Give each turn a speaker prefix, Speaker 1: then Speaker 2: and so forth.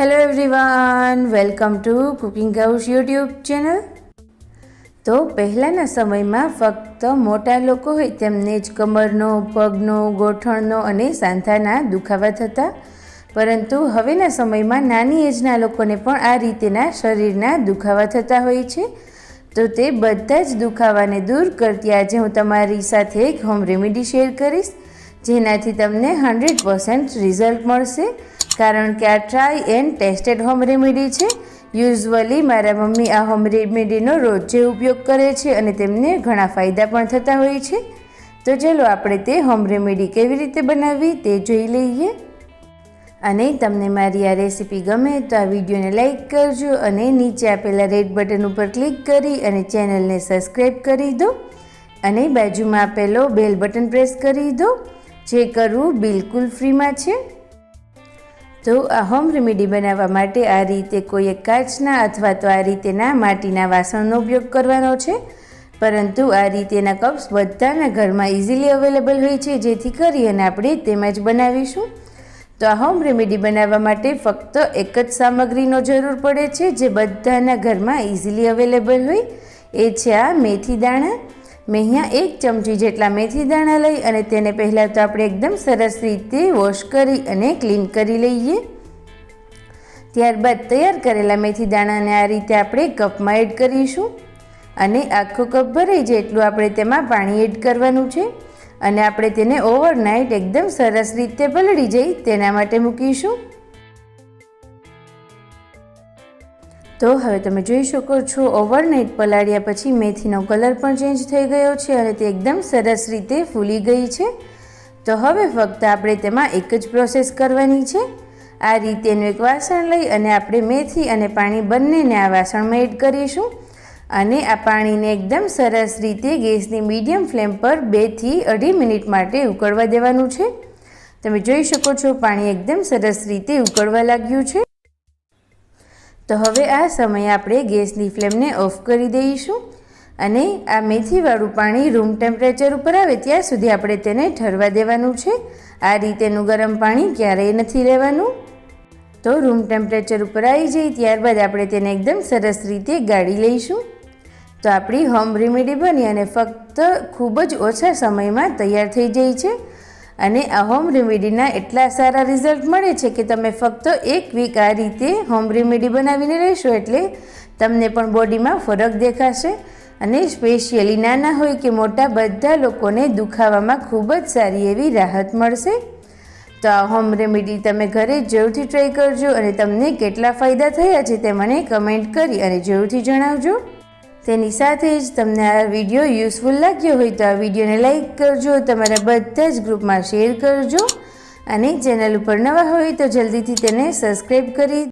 Speaker 1: Hello everyone welcome to cooking house YouTube channel તો પહેલાંના સમયમાં ફક્ત મોટા લોકો હોય, તેમને જ કમરનો, પગનો, ગોઠણનો અને સાંધાના દુખાવા થતા. પરંતુ હવેના સમયમાં નાની એજના લોકોને પણ આ રીતેના શરીરના દુખાવા થતા હોય છે. તો તે બધા જ દુખાવાને દૂર કરતી આજે હું તમારી સાથે એક હોમ રેમેડી શેર કરીશ. જેનાથી તમને હંડ્રેડ પર્સન્ટ રિઝલ્ટ મળશે. કારણ કે આ try and tested home remedy છે. યુઝવલી મારા મમ્મી આ હોમ રેમેડીનો રોજે ઉપયોગ કરે છે અને તેમને ઘણા ફાયદા પણ થતા હોય છે. તો ચલો આપણે તે હોમ રેમેડી કેવી રીતે બનાવવી તે જોઈ લઈએ. અને તમને મારી આ રેસીપી ગમે તો આ વિડીયોને લાઇક કરજો અને નીચે આપેલા રેડ બટન ઉપર ક્લિક કરી અને ચેનલને સબસ્ક્રાઈબ કરી દો. અને બાજુમાં આપેલો બેલ બટન પ્રેસ કરી દો. જે કરવું બિલકુલ ફ્રીમાં છે? તો આ હોમ રેમેડી બનાવવા માટે આ રીતે કોઈ એક કાચના અથવા તો આ રીતેના માટીના વાસણનો ઉપયોગ કરવાનો છે. પરંતુ આ રીતેના કપ્સ બધાના ઘરમાં ઇઝીલી અવેલેબલ હોય છે, જેથી કરી અને આપણે તેમાં જ બનાવીશું. તો આ હોમ રેમેડી બનાવવા માટે ફક્ત એક જ સામગ્રીનો જરૂર પડે છે, જે બધાના ઘરમાં ઇઝીલી અવેલેબલ હોય. એ છે આ મેથી દાણા. મેં અહીંયા એક ચમચી જેટલા મેથી દાણા લઈ અને તેને પહેલાં તો આપણે એકદમ સરસ રીતે વોશ કરી અને ક્લીન કરી લઈએ. ત્યારબાદ તૈયાર કરેલા મેથી દાણાને આ રીતે આપણે કપમાં એડ કરીશું અને આખો કપ ભરાઈ જાય એટલું આપણે તેમાં પાણી એડ કરવાનું છે. અને આપણે તેને ઓવરનાઇટ એકદમ સરસ રીતે પલળી જાય તેના માટે મૂકીશું. તો હવે તમે જોઈ શકો છો ઓવરનાઇટ પલાળ્યા પછી મેથીનો કલર પણ ચેન્જ થઈ ગયો છે અને તે એકદમ સરસ રીતે ફૂલી ગઈ છે. તો હવે ફક્ત આપણે તેમાં એક જ પ્રોસેસ કરવાની છે. આ રીતેનું એક વાસણ લઈ અને આપણે મેથી અને પાણી બંનેને આ વાસણમાં એડ કરીશું. અને આ પાણીને એકદમ સરસ રીતે ગેસની મીડિયમ ફ્લેમ પર બેથી અઢી મિનિટ માટે ઉકળવા દેવાનું છે. તમે જોઈ શકો છો, પાણી એકદમ સરસ રીતે ઉકળવા લાગ્યું છે. તો હવે આ સમયે આપણે ગેસની ફ્લેમને ઓફ કરી દઈશું અને આ મેથીવાળું પાણી રૂમ ટેમ્પરેચર ઉપર આવે ત્યાં સુધી આપણે તેને ઠરવા દેવાનું છે. આ રીતેનું ગરમ પાણી ક્યારેય નથી લેવાનું તો રૂમ ટેમ્પરેચર ઉપર આવી જાય ત્યારબાદ આપણે તેને એકદમ સરસ રીતે ગાળી લઈશું. તો આપણી હોમ રેમેડી બની અને ફક્ત ખૂબ જ ઓછા સમયમાં તૈયાર થઈ જાય છે. અને આ હોમ રેમેડીના એટલા સારા રિઝલ્ટ મળે છે કે તમે ફક્ત એક વીક આ રીતે હોમ રેમેડી બનાવીને રહેશો એટલે તમને પણ બોડીમાં ફરક દેખાશે. અને સ્પેશિયલી નાના હોય કે મોટા બધા લોકોને દુખાવામાં ખૂબ જ સારી એવી રાહત મળશે. તો આ હોમ રેમેડી તમે ઘરે જરૂરથી ટ્રાય કરજો અને તમને કેટલા ફાયદા થયા છે તે મને કમેન્ટ કરી અને જરૂરથી જણાવજો. તેની સાથે જ તમને આ વીડિયો યુઝફુલ લાગ્યો હોય તો આ વિડીયોને લાઇક કરજો, તમારા બધા જ ગ્રુપમાં શેર કરજો અને ચેનલ ઉપર નવા હોય તો જલ્દીથી તેને સબસ્ક્રાઈબ કરી